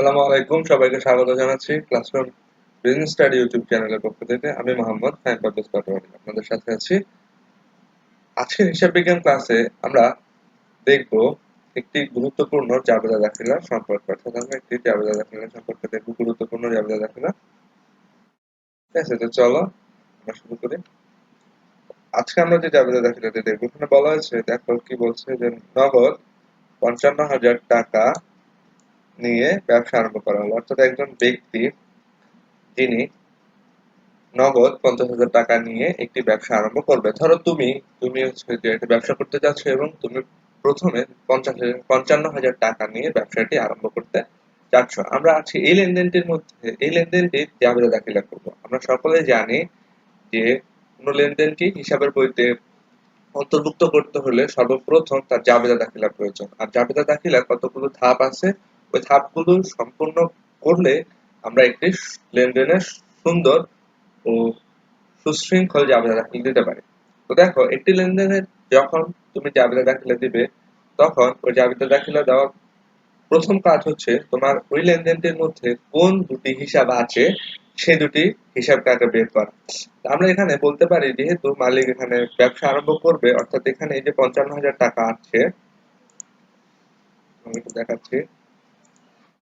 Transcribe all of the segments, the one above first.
আসসালামু আলাইকুম, সবাইকে স্বাগত জানাচ্ছি ক্লাসরুম বিজনেস স্টাডি ইউটিউব চ্যানেলের পক্ষ থেকে। আমি মোহাম্মদ ফাইম পারভেজ আপনাদের সাথে আছি। আজকের হিসাব বিজ্ঞান ক্লাসে আমরা দেখব একটি গুরুত্বপূর্ণ জাবেদা দাখিলা সম্পর্কে, অর্থাৎ আমরা একটি জাবেদা দাখিলা সম্পর্কে দেখব, গুরুত্বপূর্ণ জাবেদা দাখিলা। ঠিক আছে, তো চলো আমরা শুরু করি। আজকে আমরা যে জাবেদা দাখিলাটি দেখব, এখানে বলা হয়েছে, দেখো কি বলছে যে নগদ পঞ্চান্ন হাজার টাকা নিয়ে ব্যবসা আরম্ভ করা হলো। অর্থাৎ একজন ব্যক্তি যিনি নগদ পঞ্চাশ হাজার টাকা নিয়ে একটি ব্যবসা আরম্ভ করবে। ধরো তুমি তুমি হচ্ছে যে একটা ব্যবসা করতে যাচ্ছ এবং তুমি প্রথমে পঞ্চাশ পঞ্চান্ন হাজার টাকা নিয়ে ব্যবসাটি আরম্ভ করতে যাচ্ছ। আমরা আছি এই লেনদেনটির মধ্যে, এই লেনদেনটি জাবেদা দাখিলা করব। আমরা সকলে জানি যে কোনো লেনদেনটি হিসাবের বইতে অন্তর্ভুক্ত করতে হলে সর্বপ্রথম তার জাবেদা দাখিলা প্রয়োজন। আর জাবেদা দাখিলা কতগুলো ধাপ আছে ওই ধাপগুলো সম্পূর্ণ করলে আমরা একটি লেনদেনের সুন্দর ও সুশৃঙ্খল জাবেদা দাখিল দিতে পারি। তো দেখো, একটি লেনদেনের যখন তুমি জাবেদা দাখিলা দিবে, তখন ওই জাবেদা দাখিলা দেওয়ার প্রথম কাজ হচ্ছে তোমার ওই লেনদেনটির মধ্যে কোন দুটি হিসাব আছে সে দুটি হিসাবটাকে বের করা। আমরা এখানে বলতে পারি যেহেতু মালিক এখানে ব্যবসা আরম্ভ করবে, অর্থাৎ এখানে এই যে পঞ্চান্ন হাজার টাকা আছে দেখাচ্ছি।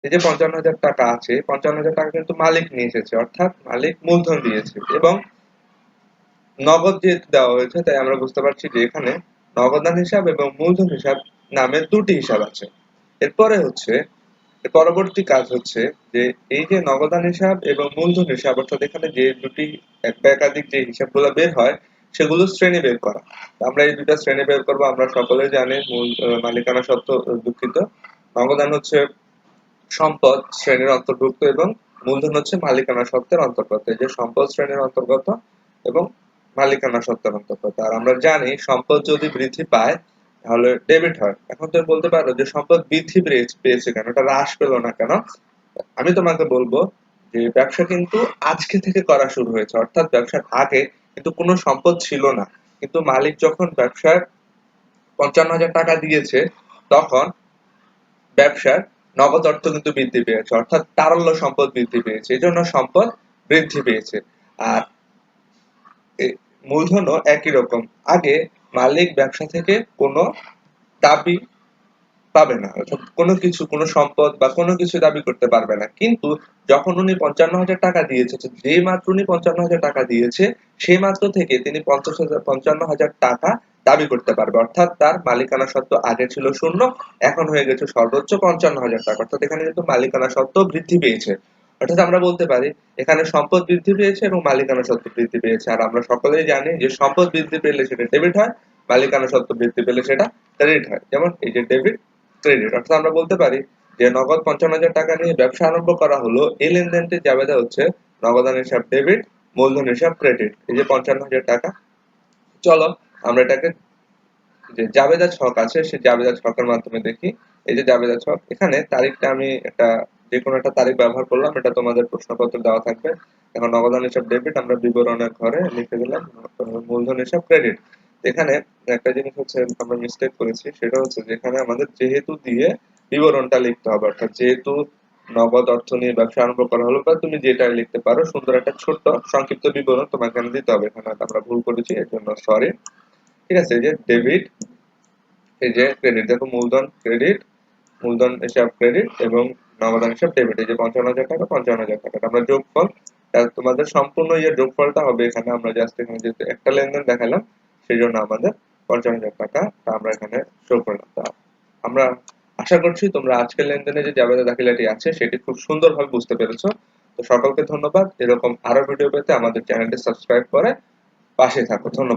এই যে পঞ্চান্ন হাজার টাকা আছে, পঞ্চান্ন হাজার টাকা কিন্তু মালিক নিয়ে এসেছে, অর্থাৎ মালিক মূলধন দিয়েছে এবং নগদ যেহেতু দেওয়া হয়েছে, তাই আমরা বুঝতে পারছি যে এখানে নগদান হিসাব এবং মূলধন হিসাব নামে দুটি হিসাব আছে। এরপরে হচ্ছে পরবর্তী কাজ হচ্ছে যে এই যে নগদান হিসাব এবং মূলধন হিসাব, অর্থাৎ এখানে যে দুটি এক বা একাধিক যে হিসাবগুলো বের হয়, সেগুলো শ্রেণি বের করা। আমরা এই দুটা শ্রেণি বের করব, আমরা সকলে জানি মূল মালিকানা সত্ত্ব দুঃখিত। নগদান হচ্ছে সম্পদ শ্রেণির অন্তর্ভুক্ত এবং মূলধন হচ্ছে মালিকানা সত্ত্বের অন্তর্গত। এই যে সম্পদ শ্রেণির অন্তর্গত এবং মালিকানা সত্ত্বের অন্তর্গত। আর আমরা জানি সম্পদ যদি বৃদ্ধি পায়, তাহলে ডেবিট হয়। এখন তুমি বলতে পারো যে সম্পদ বৃদ্ধি পেয়েছে কেন? এটা হ্রাস পেল না কেন? আমি তোমাকে বলব যে ব্যবসা কিন্তু আজকে থেকে করা শুরু হয়েছে। অর্থাৎ ব্যবসার আগে কিন্তু কোনো সম্পদ ছিল না। কিন্তু মালিক যখন ব্যবসার পঞ্চান্ন হাজার টাকা দিয়েছে, তখন ব্যবসার নগদ অর্থ কিন্তু বৃদ্ধি পেয়েছে, অর্থাৎ তারল্য সম্পদ বৃদ্ধি পেয়েছে এই জন্য সম্পদ বৃদ্ধি পেয়েছে। আর মূলধনও একই রকম। আগে মালিক ব্যবসা থেকে কোনো দাবি পাবে না, অর্থাৎ কোনো কিছু, কোনো সম্পদ বা কোনো কিছু দাবি করতে পারবে না। কিন্তু যখন উনি পঞ্চান্ন হাজার টাকা দিয়েছে যে মাত্র উনি পঞ্চান্ন হাজার টাকা দিয়েছে, সেই মাত্র থেকে তিনি পঞ্চাশ হাজার, পঞ্চান্ন হাজার টাকা দাবি করতে পারবে। অর্থাৎ তার মালিকানা সত্ত্ব আগে ছিল শূন্য, এখন হয়ে গেছে সর্বোচ্চ পঞ্চান্ন হাজার টাকা। অর্থাৎ এখানে কিন্তু মালিকানা সত্ত্ব বৃদ্ধি পেয়েছে। অর্থাৎ আমরা বলতে পারি, এখানে সম্পদ বৃদ্ধি পেয়েছে এবং মালিকানা সত্ত্ব বৃদ্ধি পেয়েছে। আর আমরা সকলেই জানি যে সম্পদ বৃদ্ধি পেলে সেটা ডেবিট হয়, মালিকানা সত্ত্ব বৃদ্ধি পেলে সেটা ক্রেডিট হয়। যেমন এই যে ডেবিট ক্রেডিট অর্থাৎ আমরা বলতে পারি যে নগদ পঞ্চান্ন হাজার টাকা নিয়ে ব্যবসা আরম্ভ করা হলো, এই লেনদেনটি জাবেদা হচ্ছে নগদান হিসাব ডেবিট মূলধন হিসাব ক্রেডিট এই যে পঞ্চান্ন হাজার টাকা। চলো আমরা এটাকে যে জাবেদা ছক আছে, সেই জাবেদা ছকের মাধ্যমে দেখি। এই যে জাবেদা ছক, এখানে তারিখটা আমি একটা যে কোনো একটা তারিখ ব্যবহার করলাম, এটা তোমাদের প্রশ্নপত্র দেওয়া থাকবে। এখন নগদান হিসাব ডেবিট আমরা বিবরণের ঘরে লিখে দিলাম মূলধন হিসাব ক্রেডিট এখানে একটা জিনিস হচ্ছে, আমরা মিস্টেক করেছি, সেটা হচ্ছে যে এখানে আমাদের যেহেতু দিয়ে বিবরণটা লিখতে হবে, অর্থাৎ যেহেতু নগদ অর্থ নিয়ে ব্যবসা আরম্ভ করা হলো বা তুমি যেটা লিখতে পারো, সুন্দর একটা ছোট্ট সংক্ষিপ্ত বিবরণ তোমাকে দিতে হবে। এখানে আমরা ভুল করেছি এর জন্য সরি ঠিক আছে যে ডেবিট এই যে ক্রেডিট দেখো মূলধন ক্রেডিট মূলধন হিসাব ক্রেডিট এবং নগদান হিসাব ডেবিট এই যে পঞ্চান্ন হাজার টাকা, পঞ্চান্ন হাজার টাকা। আমরা যোগফল তোমাদের সম্পূর্ণ ইয়ে যোগফলটা হবে এখানে, আমরা জাস্ট এখানে যেহেতু একটা লেনদেন দেখালাম, সেই জন্য আমাদের পঞ্চান্ন হাজার টাকা আমরা এখানে শো করলাম। তা আমরা আশা করছি তোমরা আজকের লেনদেনে যে জাবেদা দাখিলাটি আছে, সেটি খুব সুন্দরভাবে বুঝতে পেরেছ। তো সকলকে ধন্যবাদ। এরকম আরও ভিডিও পেতে আমাদের চ্যানেলটি সাবস্ক্রাইব করে পাশে থাকো। ধন্যবাদ।